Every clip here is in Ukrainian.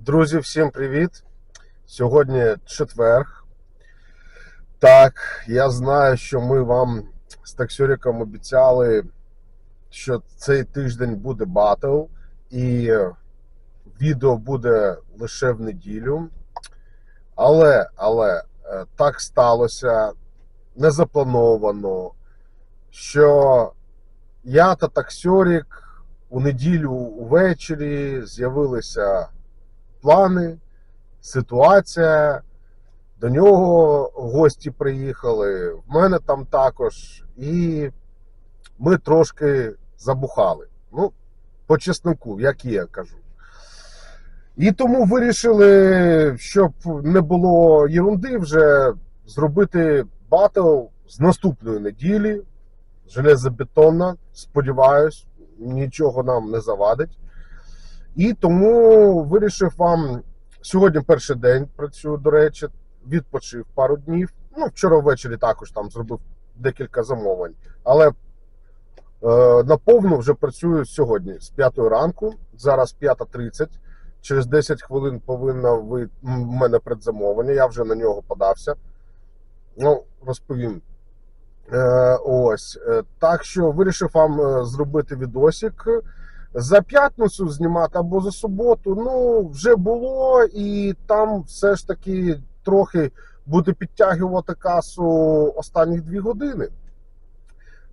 Друзі, всім привіт! Сьогодні четверг. Так, я знаю, що ми вам з таксюриком обіцяли, що цей тиждень буде батл, і відео буде лише в неділю. Але, але е, так сталося не заплановано, що я та таксюрик у неділю увечері з'явилися плани, ситуація. До нього гості приїхали, в мене там також, і ми трошки забухали. Ну, по чесноку, як я кажу. І тому вирішили, щоб не було єрунди, вже зробити батл з наступної неділі. Железобетонна, сподіваюсь, нічого нам не завадить. І тому вирішив вам сьогодні перший день працюю, до речі, відпочив пару днів. Ну, вчора ввечері також там зробив декілька замовлень. Але е, наповну вже працюю сьогодні з 5 ранку. Зараз 5.30. Через 10 хвилин повинно ви в мене предзамовлення. Я вже на нього подався. Ну, розповім. Е, ось. Е, Так що вирішив вам е, зробити відосик за п'ятницю знімати або за суботу. Ну, вже було, і там все ж таки трохи буде підтягувати касу останні дві години.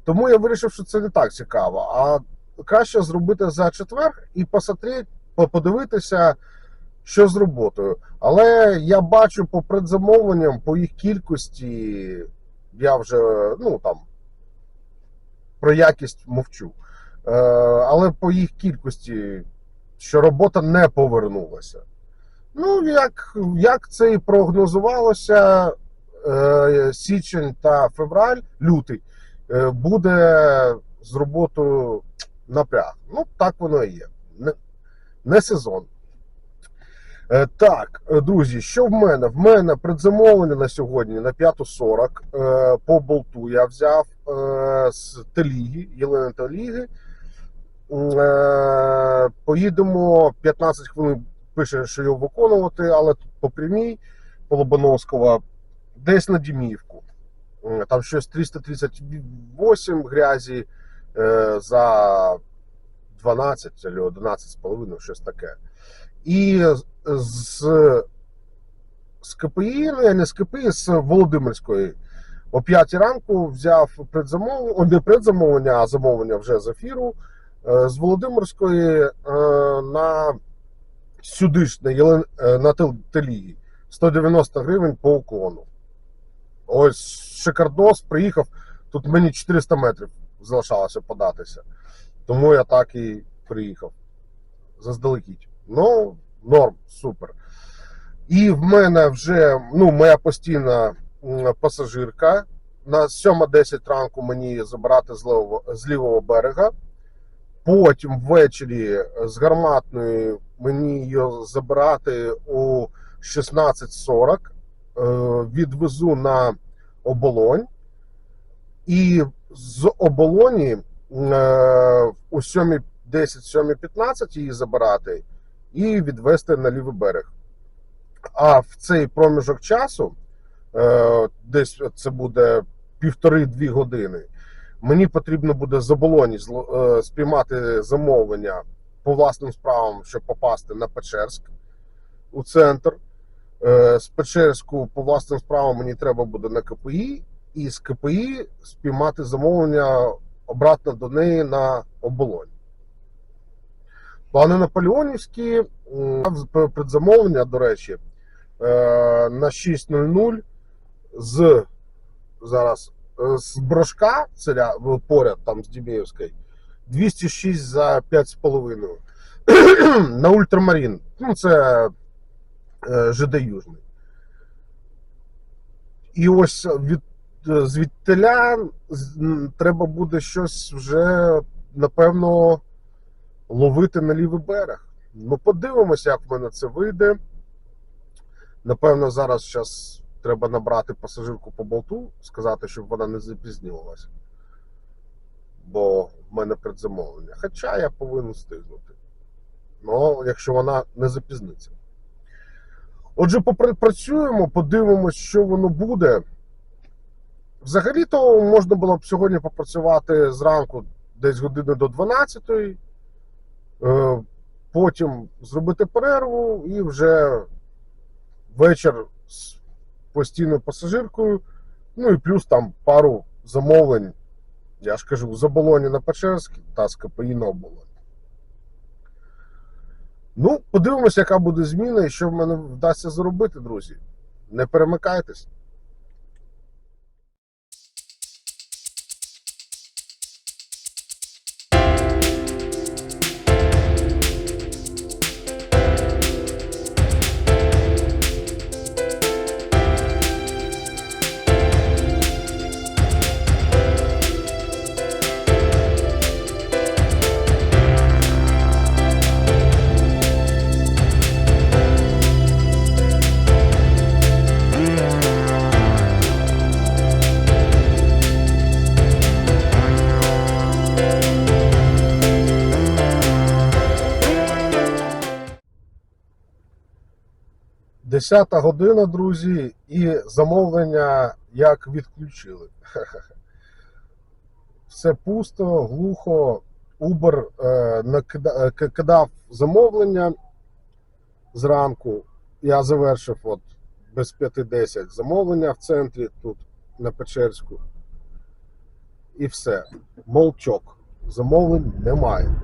Тому я вирішив, що це не так цікаво. А краще зробити за четвер і посмотреть, подивитися, що з роботою. Але я бачу по предзамовленням, по їх кількості, я вже ну там про якість мовчу. Е, але по їх кількості, що робота не повернулася. Ну, як, як це і прогнозувалося, е, січень та февраль, лютий, е, буде з роботою напряг. Ну, так воно і є. Не, не сезон. Так, друзі, що в мене? В мене предзамовлення на сьогодні на 5.40 е, по болту я взяв з Теліги, Єлени Теліги. Е, Поїдемо 15 хвилин. Пише, що його виконувати, але тут по прямій по Лобановського десь на Діміївку. Е, Там щось 338 грязі е, за 12 або 11 з половиною, щось таке. І з, з КПІ, ну я не з КПІ, з Володимирської о 5 ранку взяв предзамовлення, не предзамовлення, а замовлення вже з ефіру. Е, З Володимирської е, на сюди ж на, Єлен, е, на Телії 190 гривень по уклону. Ось Шикардос приїхав. Тут мені 400 метрів залишалося податися. Тому я так і приїхав. Заздалегідь. Ну, норм, супер. І в мене вже ну, моя постійна пасажирка. На 7.10 ранку мені її забрати з лівого, з лівого берега. Потім ввечері з гарматної мені її забирати у 16.40. Е, Відвезу на оболонь. І з оболоні е, у 7.10, 7.15 її забирати і відвести на лівий берег. А в цей проміжок часу, е, десь це буде півтори-дві години, мені потрібно буде з оболоні е, спіймати замовлення по власним справам, щоб попасти на Печерськ у центр. Е, З Печерську по власним справам мені треба буде на КПІ, і з КПІ спіймати замовлення обратно до неї на оболонь. Плани Наполеонівські предзамовлення, до речі, е, на 6.00 з зараз з Брошка, це поряд там з Діміївської, 206 за 5,5. на Ультрамарін. Ну, це е, ЖД Южний. І ось від е, звідтиля треба буде щось вже, напевно, ловити на лівий берег. Ну, подивимося, як в мене це вийде. Напевно, зараз зараз треба набрати пасажирку по болту, сказати, щоб вона не запізнювалася. Бо в мене предзамовлення. Хоча я повинен встигнути. Ну, якщо вона не запізниться. Отже, попрацюємо, подивимось, що воно буде. Взагалі-то можна було б сьогодні попрацювати зранку десь години до 12 е, потім зробити перерву і вже вечір з постійною пасажиркою. Ну і плюс там пару замовлень, я ж кажу, з оболоні на Печерськ та з КПІ. Ну, подивимося, яка буде зміна і що в мене вдасться зробити, друзі. Не перемикайтесь. Десята година, друзі, і замовлення як відключили. Все пусто, глухо. Uber е, накида- е, кидав замовлення зранку. Я завершив от без 5-10 замовлення в центрі тут на Печерську. І все. Молчок. Замовлень немає.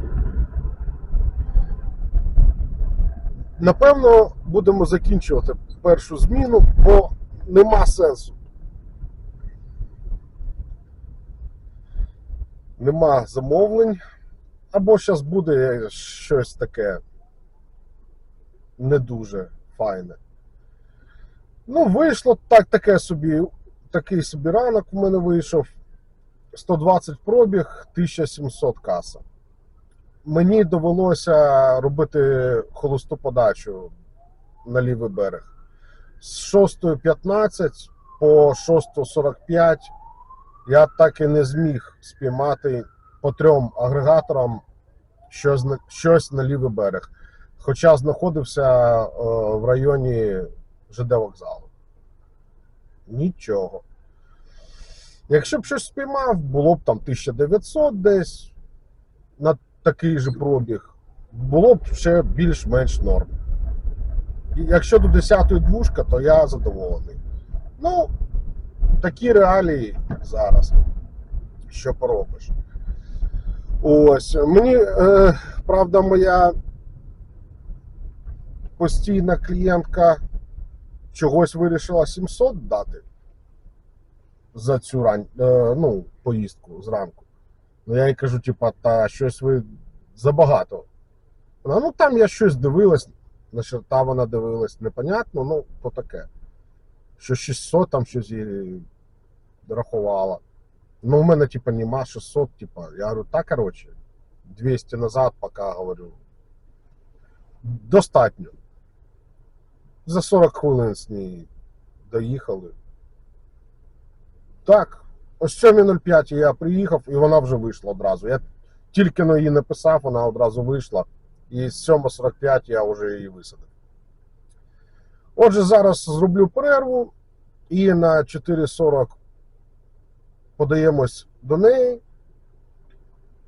Напевно, будемо закінчувати першу зміну, бо нема сенсу. Нема замовлень. Або зараз буде щось таке не дуже файне. Ну, вийшло так, таке собі, такий собі ранок у мене вийшов. 120 пробіг, 1700 каса мені довелося робити холосту подачу на лівий берег. З 6.15 по 6.45 я так і не зміг спіймати по трьом агрегаторам щось на, щось на лівий берег. Хоча знаходився е, в районі ЖД вокзалу. Нічого. Якщо б щось спіймав, було б там 1900 десь на такий же пробіг, було б ще більш-менш норм. Якщо до 10-ї двушка, то я задоволений. Ну, такі реалії зараз. Що поробиш? Ось. Мені, е, правда, моя постійна клієнтка чогось вирішила 700 дати за цю рань, е, ну, поїздку зранку. Ну я їй кажу, типа, та щось ви забагато. Вона, ну там я щось дивилась, на черта вона дивилась, непонятно, ну то таке. Що 600 там щось їй рахувала. Ну, у мене, типа, нема 600, типа, я говорю, та коротше, 200 назад, поки говорю. Достатньо. За 40 хвилин з ній доїхали. Так, о 7.05 я приїхав, і вона вже вийшла одразу. Я тільки на її написав, вона одразу вийшла. І з 7.45 я вже її висадив. Отже, зараз зроблю перерву і на 4.40 подаємось до неї.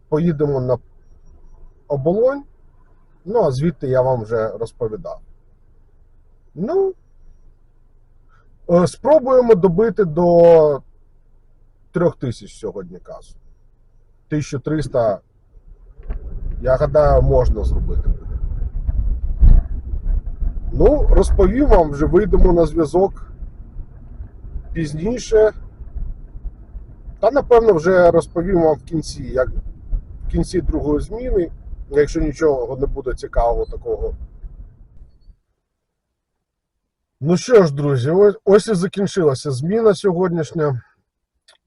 Поїдемо на оболонь. Ну, а звідти я вам вже розповідав. Ну, е, спробуємо добити до 3000 сьогодні касу. 1300, я гадаю, можна зробити. Ну, розповім вам, вже вийдемо на зв'язок пізніше. Та, напевно, вже розповім вам в кінці, як в кінці другої зміни, якщо нічого не буде цікавого такого. Ну що ж, друзі, ось і закінчилася зміна сьогоднішня.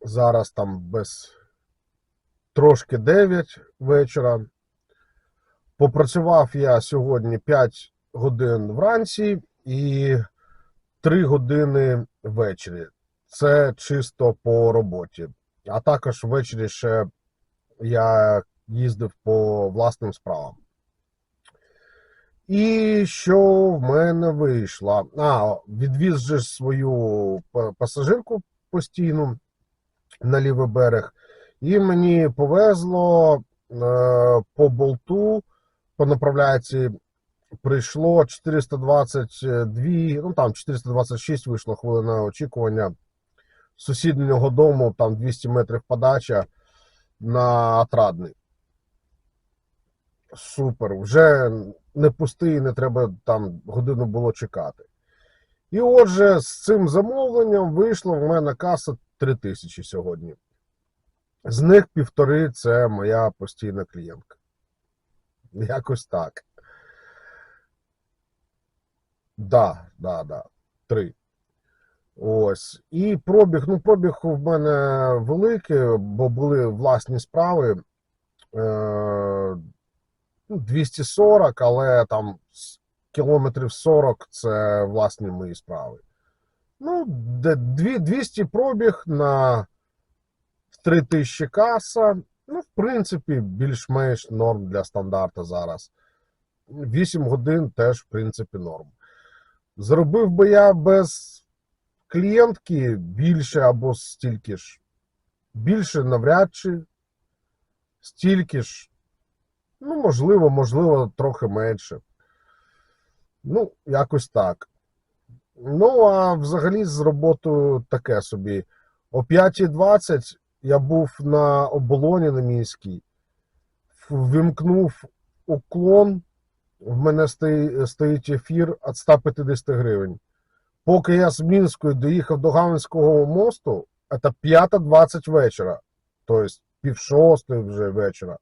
Зараз там без трошки 9 вечора. Попрацював я сьогодні 5 годин вранці і 3 години ввечері. Це чисто по роботі. А також ввечері ще я їздив по власним справам. І що в мене вийшло? А, відвіз же свою пасажирку постійну на лівий берег, і мені повезло е, по болту, по направляці прийшло 422, ну там 426 вийшло хвилина очікування. З сусіднього дому, там 200 метрів подача на Отрадний. Супер. Вже не пустий, не треба там годину було чекати. І отже, з цим замовленням вийшло в мене каса 3 тисячі сьогодні. З них півтори це моя постійна клієнтка. Якось так. Да, да, да. Три. Ось. І пробіг. Ну, пробіг в мене великий, бо були власні справи. Е, ну, 240, але там кілометрів 40 це власні мої справи. Ну, 200 пробіг на 3000 каса. Ну, в принципі, більш-менш норм для стандарта зараз. 8 годин теж, в принципі, норм. Зробив би я без клієнтки більше або стільки ж. Більше навряд чи. Стільки ж. Ну, можливо, можливо, трохи менше. Ну, якось так. Ну, а взагалі з роботою таке собі. О 5.20 я був на оболоні на мінській, вимкнув уклон, в мене стоїть ефір від 150 гривень. Поки я з Мінської доїхав до Гаменського мосту, це 5.20 вечора, тобто пів шостої вже вечора.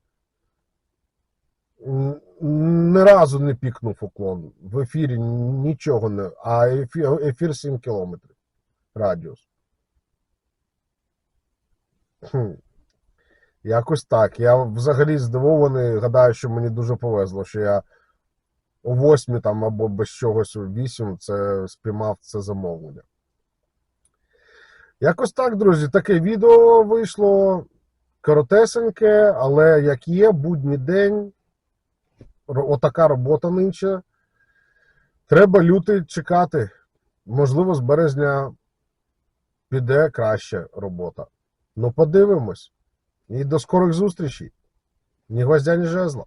Ні разу не пікнув уклон. В ефірі нічого не. А ефір, ефір 7 кілометрів радіус. Якось так. Я взагалі здивований. Гадаю, що мені дуже повезло, що я о 8 там або без чогось о 8 це спіймав це замовлення. Якось так, друзі, таке відео вийшло коротесеньке, але як є, будній день. Отака робота нинче. Треба лютий чекати. Можливо, з березня піде краще робота. Ну, подивимось. І до скорих зустрічей. Ні гвоздя, ні жезла.